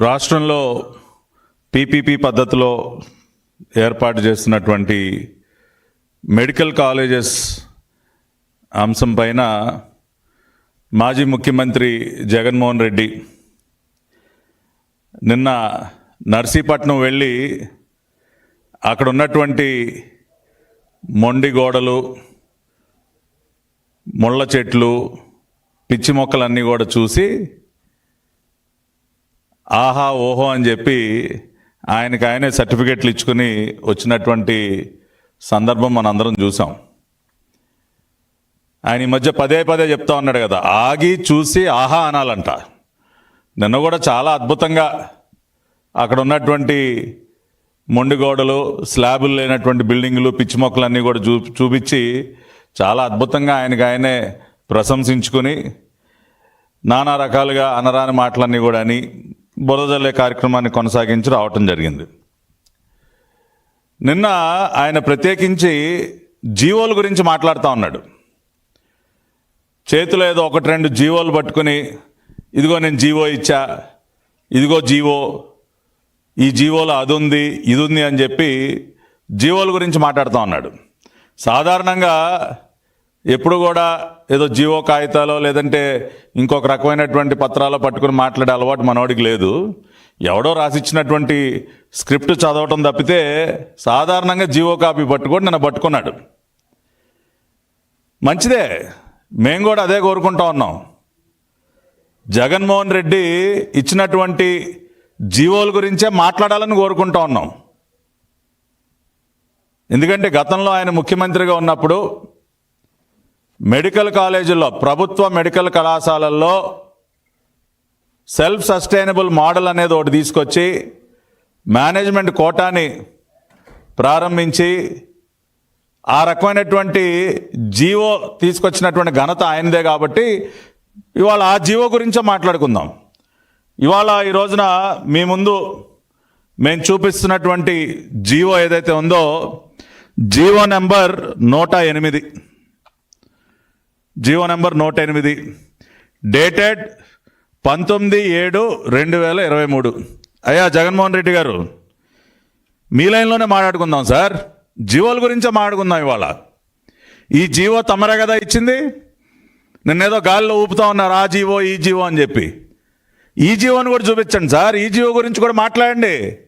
రాష్ట్రంలో పీపీపీ పద్ధతిలో ఏర్పాటు చేస్తున్నటువంటి మెడికల్ కాలేజెస్ అంశం పైన మాజీ ముఖ్యమంత్రి జగన్మోహన్ రెడ్డి నిన్న నర్సీపట్నం వెళ్ళి అక్కడ ఉన్నటువంటి మొండి గోడలు ముళ్ళ చెట్లు పిచ్చి మొక్కలన్నీ కూడా చూసి ఆహా ఓహో అని చెప్పి ఆయనకి ఆయనే సర్టిఫికెట్లు ఇచ్చుకుని వచ్చినటువంటి సందర్భం మనందరం చూసాం. ఆయన ఈ మధ్య పదే పదే చెప్తా ఉన్నాడు కదా ఆగి చూసి ఆహా అనాలంట. నిన్న కూడా చాలా అద్భుతంగా అక్కడ ఉన్నటువంటి మొండిగోడలు స్లాబులు లేనటువంటి బిల్డింగులు పిచ్చి మొక్కలన్నీ కూడా చూ చూపించి చాలా అద్భుతంగా ఆయనకి ఆయనే ప్రశంసించుకుని నానా రకాలుగా అనరాని మాటలన్నీ కూడా అని బురదల్లే కార్యక్రమాన్ని కొనసాగించి రావటం జరిగింది. నిన్న ఆయన ప్రత్యేకించి జీవోల గురించి మాట్లాడుతూ ఉన్నాడు. చేతిలో ఏదో ఒకటి రెండు జీవోలు పట్టుకుని ఇదిగో నేను జీవో ఇచ్చా ఇదిగో జీవో ఈ జీవోలో అది ఉంది ఇది ఉంది అని చెప్పి జీవోల గురించి మాట్లాడుతూ ఉన్నాడు. సాధారణంగా ఎప్పుడు కూడా ఏదో జీవో కాగితాలో లేదంటే ఇంకొక రకమైనటువంటి పత్రాలు పట్టుకుని మాట్లాడే అలవాటు మనోడికి లేదు. ఎవడో రాసిచ్చినటువంటి స్క్రిప్ట్ చదవటం తప్పితే సాధారణంగా జీవో కాపీ పట్టుకొని నన్ను పట్టుకున్నాడు. మంచిదే. మేము కూడా అదే కోరుకుంటా ఉన్నాం. జగన్మోహన్ రెడ్డి ఇచ్చినటువంటి జీవోల గురించే మాట్లాడాలని కోరుకుంటా ఉన్నాం. ఎందుకంటే గతంలో ఆయన ముఖ్యమంత్రిగా ఉన్నప్పుడు మెడికల్ కాలేజీల్లో ప్రభుత్వ మెడికల్ కళాశాలల్లో సెల్ఫ్ సస్టైనబుల్ మోడల్ అనేది ఒకటి తీసుకొచ్చి మేనేజ్మెంట్ కోటాని ప్రారంభించి ఆ రకమైనటువంటి జీవో తీసుకొచ్చినటువంటి ఘనత ఆయనదే కాబట్టి ఇవాళ ఆ జీవో గురించే మాట్లాడుకుందాం. ఇవాళ ఈ రోజున మీ ముందు మేము చూపిస్తున్నటువంటి జీవో ఏదైతే ఉందో జీవో నెంబర్ నూట ఎనిమిది. జీవో నెంబర్ నూట ఎనిమిది డేటెడ్ పంతొమ్మిది ఏడు రెండు వేల ఇరవై మూడు. అయ్యా జగన్మోహన్ రెడ్డి గారు మీ లైన్లోనే మాట్లాడుకుందాం సార్. జీవోల గురించే మాట్లాడుకుందాం ఇవాళ. ఈ జీవో తమరే కదా ఇచ్చింది? నిన్నేదో గాలిలో ఊపుతా ఉన్నారు ఆ జీవో ఈ జీవో అని చెప్పి. ఈ జీవోని కూడా చూపించండి సార్. ఈ జీవో గురించి కూడా మాట్లాడండి.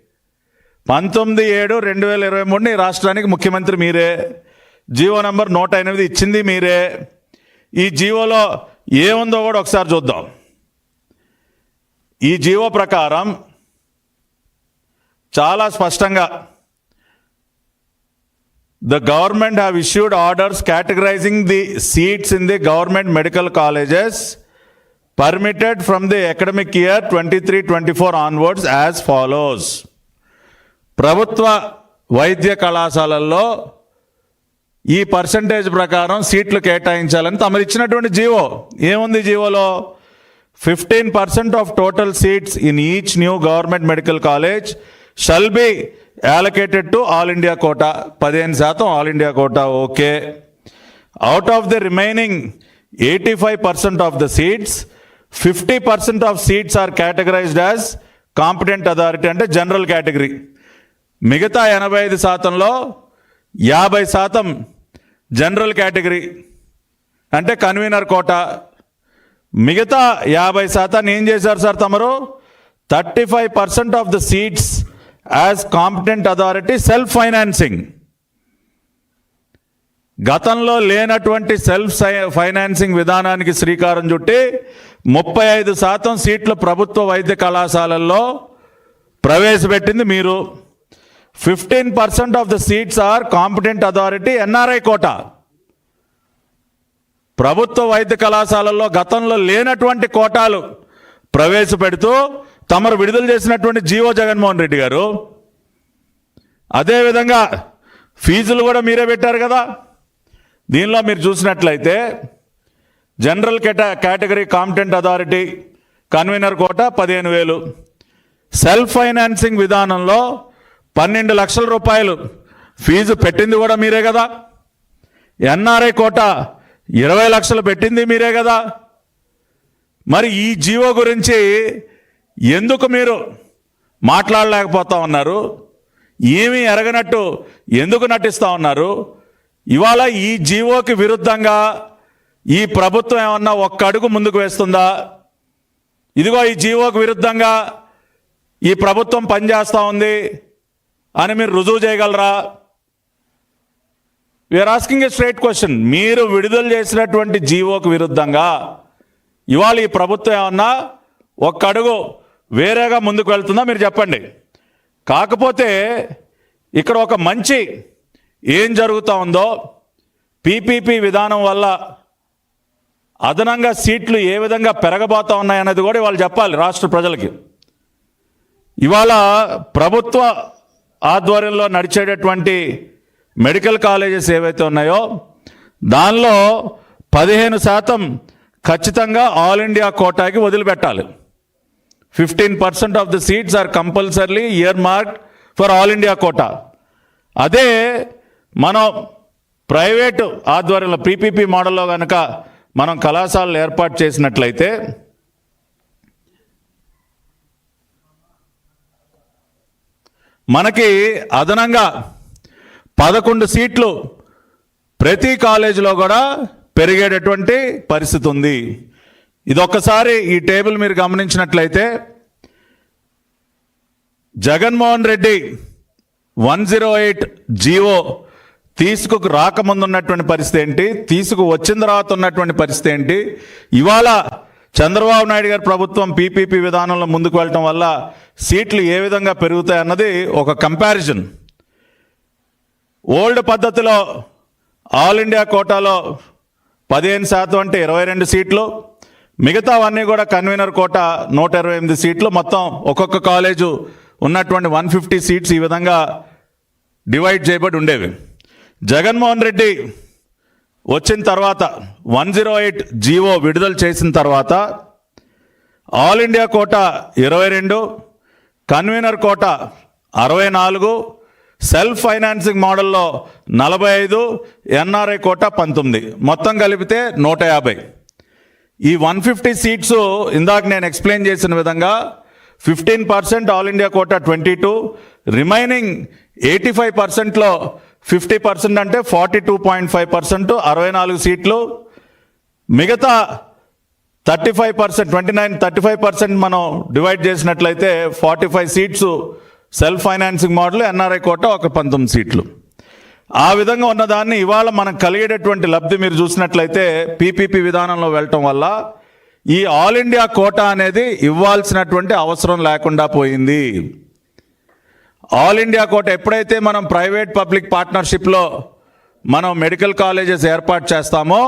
పంతొమ్మిది ఏడు రెండు వేల ఇరవై మూడుని రాష్ట్రానికి ముఖ్యమంత్రి మీరే. జీవో నెంబర్ నూట ఎనిమిది ఇచ్చింది మీరే. ఈ జీవోలో ఏముందో కూడా ఒకసారి చూద్దాం. ఈ జీవో ప్రకారం చాలా స్పష్టంగా the government have issued orders categorising the seats in the government medical colleges permitted from the academic year twenty three twenty four onwards as follows ప్రభుత్వ వైద్య కళాశాలల్లో ఈ పర్సంటేజ్ ప్రకారం సీట్లు కేటాయించాలని తమరు ఇచ్చినటువంటి జీవో. ఏముంది జీవోలో? Fifteen percent of total seats in each new government medical college shall be allocated to all India quota పదిహేను శాతం all India quota okay. Out of the remaining eighty five percent of the seats fifty percent of seats are categorised as competent authority అంటే general category మిగతా ఎనభై ఐదు శాతంలో యాభై శాతం general category. అంటే కన్వీనర్ కోట. మిగతా యాభై శాతాన్ని ఏం చేశారు సార్ తమరు? Thirty five percent of the seats as competent authority self financing గతంలో లేనటువంటి సెల్ఫ్ ఫైనాన్సింగ్ విధానానికి శ్రీకారం చుట్టి ముప్పై ఐదు శాతం సీట్లు ప్రభుత్వ వైద్య కళాశాలల్లో ప్రవేశపెట్టింది మీరు. Fifteen percent of the seats are competent authority NRI quota ప్రభుత్వ వైద్య కళాశాలల్లో గతంలో లేనటువంటి కోటాలు ప్రవేశపెడుతూ తమరు విడుదల చేసినటువంటి జీవో జగన్మోహన్ రెడ్డి గారు. అదేవిధంగా ఫీజులు కూడా మీరే పెట్టారు కదా. దీనిలో మీరు చూసినట్లయితే general కేటా category competent authority convener quota పదిహేను వేలు. సెల్ఫ్ ఫైనాన్సింగ్ విధానంలో పన్నెండు లక్షల రూపాయలు. ఫీజు పెట్టింది కూడా మీరే కదా. ఎన్ఆర్ఐ కోట ఇరవై లక్షలు పెట్టింది మీరే కదా. మరి ఈ జీవో గురించి ఎందుకు మీరు మాట్లాడలేకపోతా ఉన్నారు? ఏమీ ఎరగనట్టు ఎందుకు నటిస్తూ ఉన్నారు? ఇవాళ ఈ జీవోకి విరుద్ధంగా ఈ ప్రభుత్వం ఏమన్నా ఒక్క అడుగు ముందుకు వేస్తుందా? ఇదిగో ఈ జీవోకి విరుద్ధంగా ఈ ప్రభుత్వం పనిచేస్తూ ఉంది. అని మీరు రుజువు చేయగలరా? We are asking a straight question మీరు విడుదల చేసినటువంటి జీవోకు విరుద్ధంగా ఇవాళ ఈ ప్రభుత్వం ఏమన్నా ఒక్క అడుగు వేరేగా ముందుకు వెళ్తుందా మీరు చెప్పండి. కాకపోతే ఇక్కడ ఒక మంచి ఏం జరుగుతూ ఉందో పీపీపీ విధానం వల్ల అదనంగా సీట్లు ఏ విధంగా పెరగబోతా ఉన్నాయన్నది కూడా వాళ్ళు చెప్పాలి రాష్ట్ర ప్రజలకి. ఇవాళ ప్రభుత్వ ఆధ్వర్యంలో నడిచేటటువంటి మెడికల్ కాలేజెస్ ఏవైతే ఉన్నాయో దానిలో పదిహేను శాతం ఖచ్చితంగా ఆల్ ఇండియా కోటాకి వదిలిపెట్టాలి. Fifteen percent of the seats are compulsorily earmark for all India quota. అదే మనం ప్రైవేటు ఆధ్వర్యంలో పీపీపీ మోడల్లో కనుక మనం కళాశాలలు ఏర్పాటు చేసినట్లయితే మనకి అదనంగా పదకొండు సీట్లు ప్రతి కాలేజీలో కూడా పెరిగేటటువంటి పరిస్థితి ఉంది. ఇదొక్కసారి ఈ టేబుల్ మీరు గమనించినట్లయితే Jaganmohan Reddy one zero eight GO తీసుకు రాకముందు ఉన్నటువంటి పరిస్థితి ఏంటి? తీసుకు వచ్చిన తర్వాత ఉన్నటువంటి పరిస్థితి ఏంటి? ఇవాళ చంద్రబాబు నాయుడు గారి ప్రభుత్వం పీపీపీ విధానంలో ముందుకు వెళ్ళటం వల్ల సీట్లు ఏ విధంగా పెరుగుతాయి అన్నది ఒక కంపారిజన్ ఓల్డ్ పద్ధతిలో ఆల్ ఇండియా కోటాలో పదిహేను శాతం అంటే ఇరవై రెండు సీట్లు. మిగతావన్నీ కూడా కన్వీనర్ కోట నూట ఇరవై ఎనిమిది సీట్లు. మొత్తం ఒక్కొక్క కాలేజు ఉన్నటువంటి వన్ ఫిఫ్టీ సీట్స్ ఈ విధంగా డివైడ్ చేయబడి ఉండేవి. జగన్మోహన్ రెడ్డి వచ్చిన తర్వాత వన్ జీరో ఎయిట్ జీవో విడుదల చేసిన తర్వాత ఆల్ ఇండియా కోట ఇరవై రెండు కన్వీనర్ కోట అరవై నాలుగు సెల్ఫ్ ఫైనాన్సింగ్ మోడల్లో నలభై ఐదు ఎన్ఆర్ఐ కోట పంతొమ్మిది. మొత్తం కలిపితే నూట యాభై. ఈ వన్ ఫిఫ్టీ సీట్స్ ఇందాక నేను ఎక్స్ప్లెయిన్ చేసిన విధంగా fifteen percent all India quota twenty two remaining eighty five పర్సెంట్లో ఫిఫ్టీ పర్సెంట్ అంటే forty two point five percent అరవై నాలుగు సీట్లు. మిగతా thirty five percent twenty nine thirty five percent మనం డివైడ్ చేసినట్లయితే forty five seats self financing model NRI quota ఒక పంతొమ్మిది సీట్లు. ఆ విధంగా ఉన్నదాన్ని ఇవాళ మనం కలిగేటటువంటి లబ్ధి మీరు చూసినట్లయితే పీపీపీ విధానంలో వెళ్ళటం వల్ల ఈ ఆల్ ఇండియా కోటా అనేది ఇవ్వాల్సినటువంటి అవసరం లేకుండా పోయింది. ఆల్ ఇండియా కోట ఎప్పుడైతే మనం ప్రైవేట్ పబ్లిక్ పార్ట్నర్షిప్లో మనం మెడికల్ కాలేజెస్ ఏర్పాటు చేస్తామో